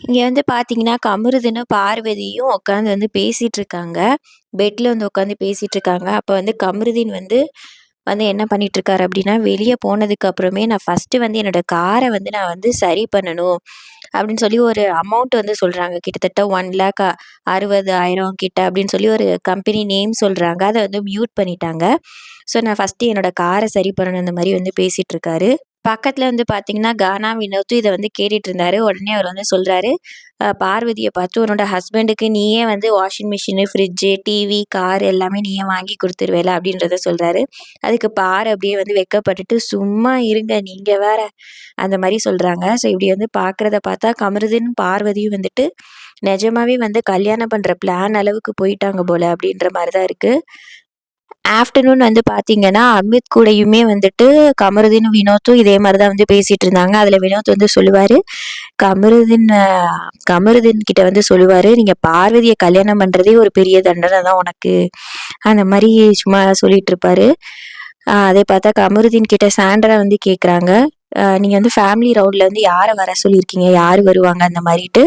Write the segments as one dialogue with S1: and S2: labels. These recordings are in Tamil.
S1: இங்கே வந்து பார்த்தீங்கன்னா, கமருதுன்னு பார்வதியும் உட்காந்து வந்து பேசிகிட்டு இருக்காங்க. பெட்டில் வந்து உட்காந்து பேசிகிட்டு இருக்காங்க. அப்போ வந்து கமருதீன் வந்து வந்து என்ன பண்ணிட்டு இருக்காரு அப்படின்னா, வெளியே போனதுக்கு அப்புறமே நான் ஃபர்ஸ்ட்டு வந்து என்னோட காரை வந்து நான் வந்து சரி பண்ணணும். அப்படின்னு சொல்லி ஒரு அமௌண்ட் வந்து சொல்கிறாங்க கிட்டத்தட்ட ஒன் லேக் அறுபது ஆயிரம் கிட்ட அப்படின்னு சொல்லி ஒரு கம்பெனி நேம் சொல்கிறாங்க அதை வந்து மியூட் பண்ணிட்டாங்க. ஸோ நான் ஃபர்ஸ்ட்டு என்னோட காரை சரி பண்ணணும் இந்த மாதிரி வந்து பேசிகிட்டு இருக்காரு. பக்கத்தில் வந்து பார்த்தீங்கன்னா, கானா வினோத்தும் இதை வந்து கேட்டுட்டு இருந்தாரு. உடனே அவர் வந்து சொல்கிறாரு பார்வதியை பார்த்து உன்னோட ஹஸ்பண்டுக்கு நீயே வந்து washing machine, fridge, TV, car எல்லாமே நீயே வாங்கி கொடுத்துருவேல அப்படின்றத சொல்கிறாரு அதுக்கு பாரு அப்படியே வந்து வெக்கப்பட்டுட்டு சும்மா இருங்க நீங்கள் வேற அந்த மாதிரி சொல்கிறாங்க ஸோ இப்படி வந்து பார்க்குறத பார்த்தா கமருதுன்னு பார்வதியும் வந்துட்டு நிஜமாவே வந்து கல்யாணம் பண்ணுற பிளான் அளவுக்கு போயிட்டாங்க போல அப்படின்ற மாதிரி தான் இருக்குது ஆஃப்டர்நூன் வந்து பார்த்தீங்கன்னா, அமித் கூடயுமே வந்துட்டு கமருதீன் வினோத்தும் இதே மாதிரி தான் வந்து பேசிகிட்டு இருந்தாங்க. அதில் வினோத் வந்து சொல்லுவார் கமருதீன் கமருதீன் கிட்ட வந்து சொல்லுவார் நீங்கள் பார்வதியை கல்யாணம் பண்ணுறதே ஒரு பெரிய தண்டனை தான் உனக்கு." அந்த மாதிரி சும்மா சொல்லிட்டு இருப்பாரு. அதே பார்த்தா கமருதீன் கிட்ட சாண்டரா வந்து கேட்குறாங்க, நீங்கள் வந்து ஃபேமிலி ரவுண்ட்லேருந்து வந்து வர சொல்லியிருக்கீங்க? யார் வருவாங்க?" அந்த மாதிரிட்டு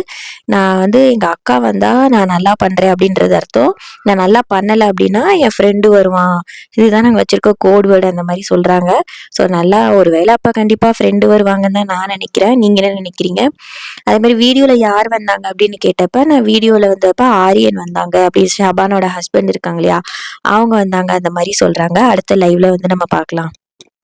S1: நான் வந்து எங்கள் அக்கா வந்தால் நான் நல்லா பண்ணுறேன் அப்படின்றது அர்த்தம். நான் நல்லா பண்ணலை அப்படின்னா, என் ஃப்ரெண்டு வருவான். இதுதான் நாங்கள் வச்சுருக்க கோட் வேர்டு அந்த மாதிரி சொல்கிறாங்க ஸோ நல்லா ஒரு வேலை அப்போ கண்டிப்பாக ஃப்ரெண்டு வருவாங்கன்னு தான் நான் நினைக்கிறேன் நீங்கள் என்ன நினைக்கிறீங்க அதே மாதிரி வீடியோவில் யார் வந்தாங்க அப்படின்னு கேட்டப்ப, நான் வீடியோவில் வந்தப்ப ஆரியன் வந்தாங்க. அப்படி ஷபானோட ஹஸ்பண்ட் இருக்காங்க இல்லையா? அவங்க வந்தாங்க அந்த மாதிரி சொல்கிறாங்க அடுத்த லைவ்ல வந்து நம்ம பார்க்கலாம்.